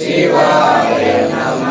சிவாய நம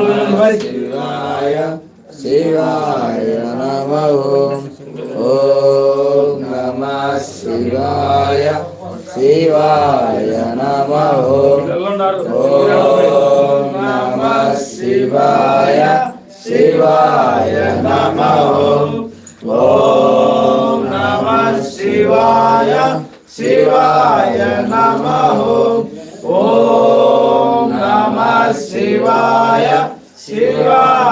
Aleluia.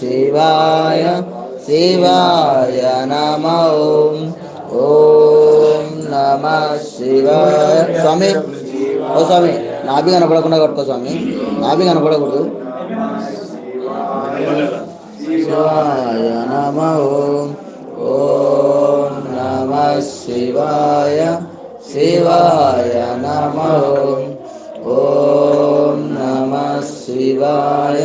శివాయ శివాయ నమ ఓం నమ శివాయ స్వామి ఓ స్వామి నాభి కనపడకుండా కట్టుకో స్వామి నాభి కనపడకూడదు శివాయ నమ ఓం ఓం నమ శివాయ శివాయ నమ ఓం ఓం నమ శివాయ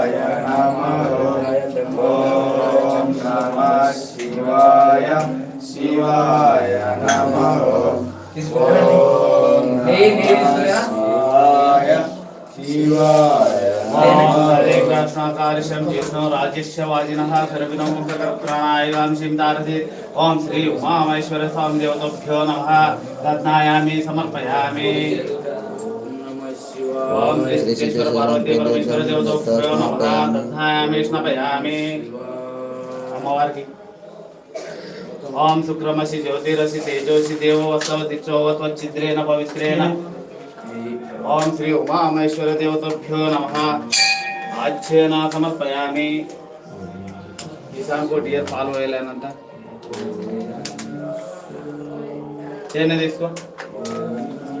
శివాయ నమః. ఓం. శివాయ శివాయ కృష్ణాకార్యం చేసిన రాజ్యస్య వాజినః సర్వినం ప్రాణాయాం దారసి ఓం శ్రీ ఉమామేశ్వర స్వామి దేవతభ్యో నమః రత్నాయామి సమర్పయామి ఓం శ్రీ సిద్ధేశ్వర పార్వతీ పరమేశ్వర దేవతభ్యో నమః రత్నాయామి స్నపయామి అమ్మవారికి ఓం శుక్రమసి జ్యోతిరసి తేజోసి దేవో వసవ దిచ్చోవత్వచ్చిద్రేణ పవిత్రేణ. ఓం శ్రీ ఉమామేశ్వర దేవతభ్యో నమ. ఆచ్ఛేనా సమర్పయామి ఈసారి డియర్ ఫాలో అయ్యలేనంట వేయలేనంట చేనే తీసుకో?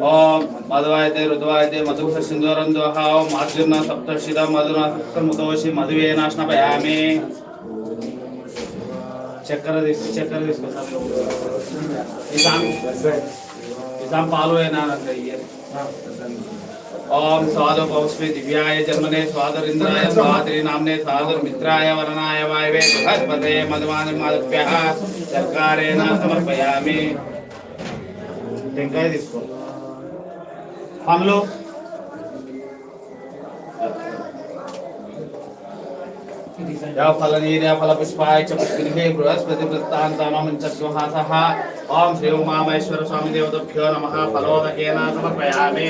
ఓం మధువాయితే రుద్వాయితే మధుభ సింధూరం దోహ ఓం అర్జున సప్తర్షిత మధున సప్తముతోషి మధువేనాశ్నపయామి చక్కెర తీసుకో చక్కెర తీసుకో ఈసారి ఈసారి పాలు వేయనానంట ఇయర్ ओम स्वादो पौष्पे दिव्याय जन्मने स्वादरिन्द्राय स्वादरी नामने स्वादर मित्राय वरनाय वायवे बृहस्पते मधुमानि माधव्यः सर्कारेण समर्पयामि టెంకాయ తీసుకో పండ్లు या फलनीर्यफलपुष्पाय च गृहे बृहस्पतिवृत्तान्तामञ्चद्वहासः ॐ श्री उमामहेश्वरस्वामिदेवतभ्यो नमः फलोदकेन समर्पयामि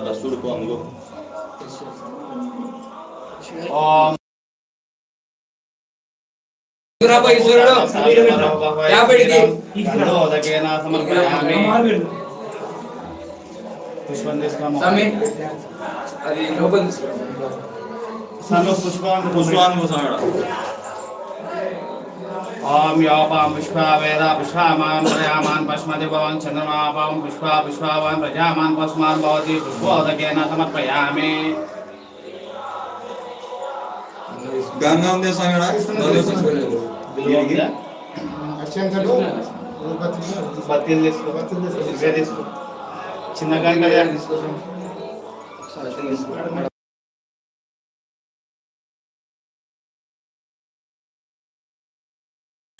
లేదా కస్తుడు అందుకో ఓం ఈశ్వరాబాయి ఈశ్వరుడు యాభైకి ॐ योपां पुष्पा वेदा पुष्पामान् प्रजामान् पश्मति भवन् चन्द्रमापां पुष्पा पुष्पावान् प्रजामान् पश्मान् भवति पुष्पोदकेन समर्पयामि गंगाम देश आगे आगे इस तरह देश आगे अच्छे अंतर दो बत्तीस देश को बत्तीस देश को चिन्ह गांव का यार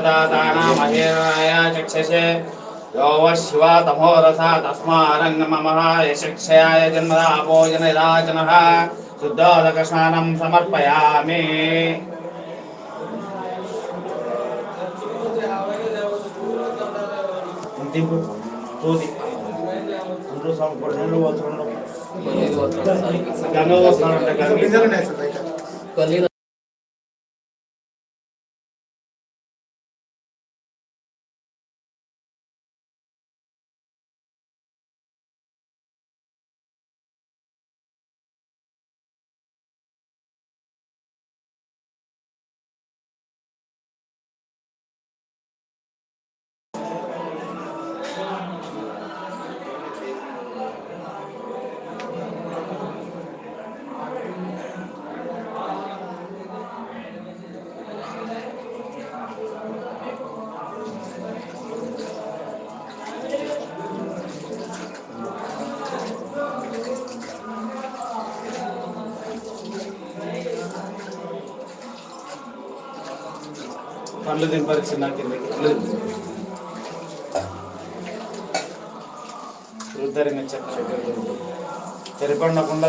ददातानामहेराय चक्षसे यो वः शिवा तमोरसा तस्मारङ्गममः यशक्षयाय जन्मदापोजनराजनः शुद्धोदकस्नानं समर्पयामि గంగ వస్తానంటే గంగ సంపూర్ణ నీళ్ళు పోతున్నాడు గంగ వస్తానంట గంగ పండ్లు దింపాలి చిన్న కిందకి రుద్దరింగ చెప్ప తెరిపడినకుండా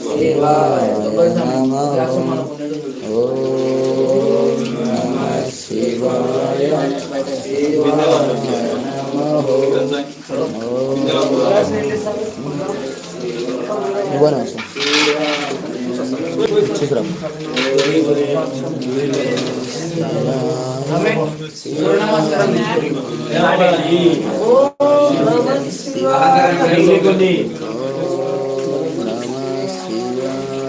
శివాయ నమః ఓం నమః